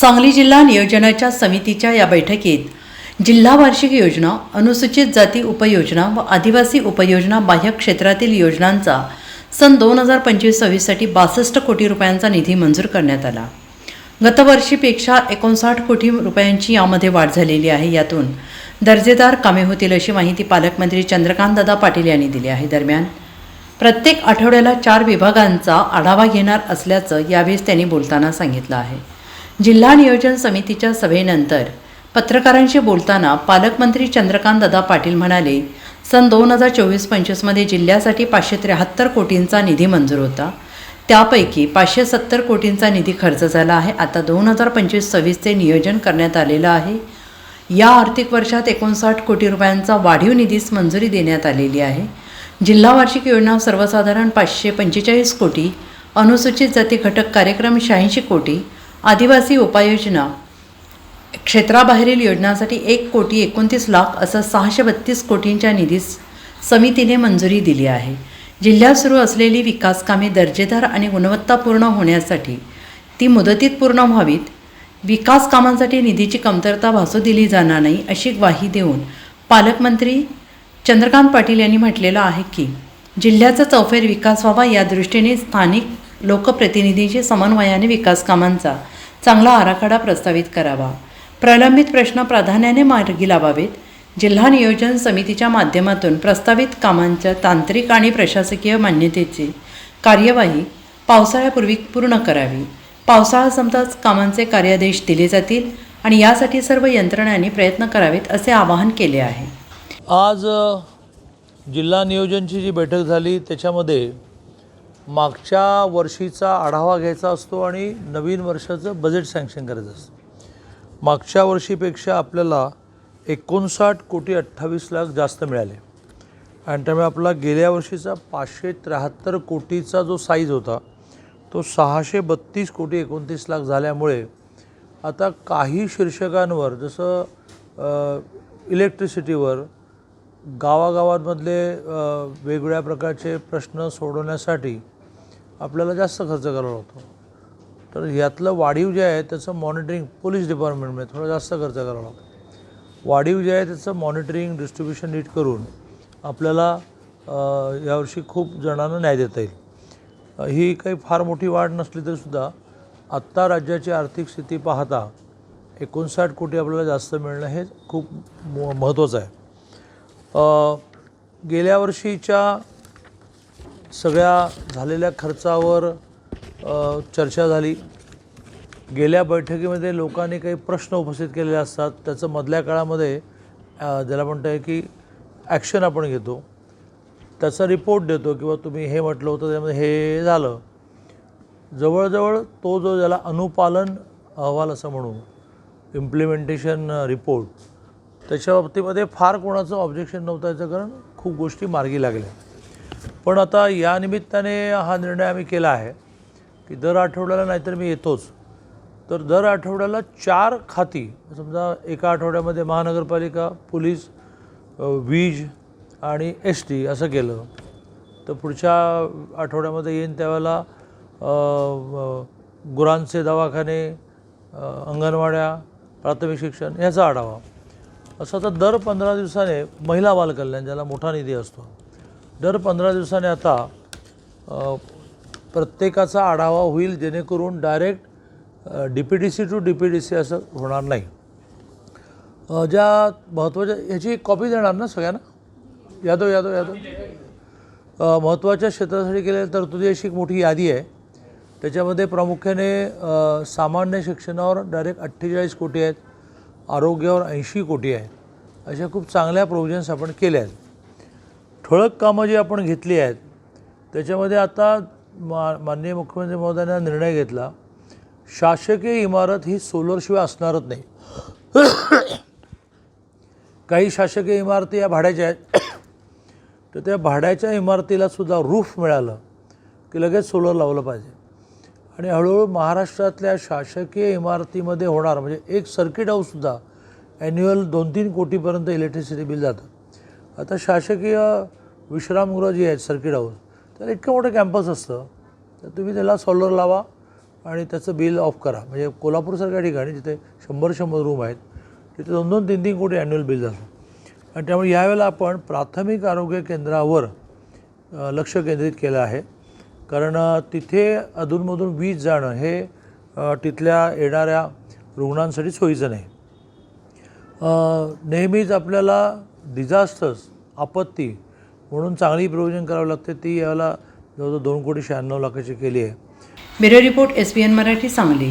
सांगली जिल्हा नियोजनाच्या समितीच्या या बैठकीत जिल्हा वार्षिक योजना अनुसूचित जाती उपयोजना व आदिवासी उपयोजना बाह्य क्षेत्रातील योजनांचा सन दोन हजार पंचवीस सव्वीससाठी बासष्ट कोटी रुपयांचा निधी मंजूर करण्यात आला. गतवर्षीपेक्षा एकोणसाठ कोटी रुपयांची यामध्ये वाढ झालेली आहे. यातून दर्जेदार कामे होतील अशी माहिती पालकमंत्री चंद्रकांतदादा पाटील यांनी दिली आहे. दरम्यान प्रत्येक आठवड्याला चार विभागांचा आढावा घेणार असल्याचं यावेळी त्यांनी बोलताना सांगितलं आहे. जिल्हा नियोजन समितीच्या सभेनंतर पत्रकारांशी बोलताना पालकमंत्री चंद्रकांत दादा पाटील म्हणाले सन दोन हजार चोवीस पंचवीसमध्ये जिल्ह्यासाठी पाचशे त्र्याहत्तर कोटींचा निधी मंजूर होता. त्यापैकी पाचशे सत्तर कोटींचा निधी खर्च झाला आहे. आता दोन हजार पंचवीस सव्वीसचे नियोजन करण्यात आलेलं आहे. या आर्थिक वर्षात एकोणसाठ कोटी रुपयांचा वाढीव निधीस मंजुरी देण्यात आलेली आहे. जिल्हा वार्षिक योजना सर्वसाधारण पाचशे पंचेचाळीस कोटी अनुसूचित जाती घटक कार्यक्रम शहाऐंशी कोटी आदिवासी उपाययोजना. क्षेत्राबाहेरील योजनांसाठी एक कोटी एकोणतीस लाख असं सहाशे बत्तीस कोटींच्या निधीस समितीने मंजुरी दिली आहे. जिल्ह्यात सुरू असलेली विकासकामे दर्जेदार आणि गुणवत्तापूर्ण होण्यासाठी ती मुदतीत पूर्ण व्हावीत. विकास कामांसाठी निधीची कमतरता भासू दिली जाणार नाही अशी ग्वाही देऊन पालकमंत्री चंद्रकांत पाटील यांनी म्हटलेलं आहे की जिल्ह्याचा चौफेर विकास व्हावा या दृष्टीने स्थानिक लोकप्रतिनिधींशी समन्वयाने विकास कामांचा चांगला आराखडा प्रस्तावित करावा. प्रलंबित प्रश्न प्राधान्याने मार्गी लावावेत. जिल्हा नियोजन समितीच्या माध्यमातून प्रस्तावित कामांच्या तांत्रिक आणि प्रशासकीय मान्यतेची कार्यवाही पावसाळ्यापूर्वी पूर्ण करावी. पावसाळा संपताच कामांचे कार्यादेश दिले जातील आणि यासाठी सर्व यंत्रणांनी प्रयत्न करावेत असे आवाहन केले आहे. आज जिल्हा नियोजनची जी बैठक झाली त्याच्यामध्ये मागच्या वर्षीचा आढावा घ्यायचा असतो आणि नवीन वर्षाचं बजेट सँक्शन करायचं असतं. मागच्या वर्षीपेक्षा आपल्याला एकोणसाठ कोटी अठ्ठावीस लाख जास्त मिळाले. आणि त्यामुळे आपला गेल्या वर्षीचा पाचशे त्र्याहत्तर कोटीचा जो साईज होता तो सहाशे बत्तीस कोटी एकोणतीस लाख झाल्यामुळे आता काही शीर्षकांवर जसं इलेक्ट्रिसिटीवर गावागावांमधले वेगवेगळ्या प्रकारचे प्रश्न सोडवण्यासाठी आपल्याला जास्त खर्च करावा लागतो. तर यातलं वाढीव जे आहे त्याचं मॉनिटरिंग पोलीस डिपार्टमेंटमध्ये थोडं जास्त खर्च करावा लागतो. वाढीव जे आहे त्याचं मॉनिटरिंग डिस्ट्रीब्युशन नीट करून आपल्याला यावर्षी खूप जणांना न्याय देता येईल. ही काही फार मोठी वाढ नसली तरीसुद्धा आत्ता राज्याची आर्थिक स्थिती पाहता एकोणसाठ कोटी आपल्याला जास्त मिळणं हे खूप म महत्त्वाचं आहे. गेल्या वर्षीच्या सगळ्या झालेल्या खर्चावर चर्चा झाली. गेल्या बैठकीमध्ये लोकांनी काही प्रश्न उपस्थित केलेले असतात. त्याचं मधल्या काळामध्ये ज्याला म्हणतं आहे की ॲक्शन आपण घेतो. त्याचा रिपोर्ट देतो किंवा तुम्ही हे म्हटलं होतं त्यामध्ये हे झालं. जवळजवळ तो जो ज्याला अनुपालन अहवाल असं म्हणू इम्प्लिमेंटेशन रिपोर्ट त्याच्या बाबतीमध्ये फार कोणाचं ऑब्जेक्शन नव्हतं याचं कारण खूप गोष्टी मार्गी लागल्या. पण आता या निमित्ताने हा निर्णय आम्ही केला आहे की दर आठवड्याला नाहीतर मी येतोच. तर दर आठवड्याला चार खाती समजा एका आठवड्यामध्ये महानगरपालिका पोलीस वीज आणि एस टी असं केलं तर पुढच्या आठवड्यामध्ये येईन त्यावेळेला गुरांचे दवाखाने अंगणवाड्या प्राथमिक शिक्षण ह्याचा आढावा. असं आता दर पंधरा दिवसाने महिला बालकल्याण ज्याला मोठा निधी असतो दर पंधरा दिवसाने आता प्रत्येकाचा आढावा होईल जेणेकरून direct D P D C to D P D C असं होणार नाही. ज्या महत्त्वाच्या ह्याची एक कॉपी देणार ना सगळ्यांना? यादव यादव यादव. महत्त्वाच्या क्षेत्रासाठी केलेल्या तरतुदी अशी एक मोठी यादी आहे. त्याच्यामध्ये प्रामुख्याने सामान्य शिक्षणावर डायरेक्ट अठ्ठेचाळीस कोटी आहेत. आरोग्यावर ऐंशी कोटी आहे अशा खूप चांगल्या प्रोव्हिजन्स आपण केल्या आहेत. ठळक कामं जी आपण घेतली आहेत त्याच्यामध्ये आता मा माननीय मुख्यमंत्री महोदयांना निर्णय घेतला. शासकीय इमारत ही सोलरशिवाय असणारच नाही. काही शासकीय इमारती या भाड्याच्या आहेत. तर त्या भाड्याच्या इमारतीला सुद्धा रूफ मिळालं की लगेच सोलर लावलं पाहिजे. आणि हळूहळू महाराष्ट्रातल्या शासकीय इमारतीमध्ये होणार म्हणजे एक सर्किट हाऊससुद्धा ॲन्युअल दोन तीन कोटीपर्यंत इलेक्ट्रिसिटी बिल जातं. आता शासकीय विश्रामगृह जी आहेत सर्किट हाऊस त्याला इतकं मोठं कॅम्पस असतं तर तुम्ही त्याला सोलर लावा आणि त्याचं बिल ऑफ करा. म्हणजे कोल्हापूरसारख्या ठिकाणी जिथे शंभर शंभर रूम आहेत तिथे दोन दोन तीन तीन कोटी ॲन्युअल बिल जातं. आणि त्यामुळे यावेळेला आपण प्राथमिक आरोग्य केंद्रावर लक्ष केंद्रित केलं आहे. कारण तिथे अधूनमधून वीज जाणं हे तिथल्या येणाऱ्या रुग्णांसाठी सोयीचं नाही. नेहमीच आपल्याला डिझास्टर्स आपत्ती म्हणून चांगली प्रोव्हिजन करावी लागते ती याला जवळजवळ दोन कोटी शहाण्णव लाखाची केली आहे. Bureau report S B N Marathi Sangli.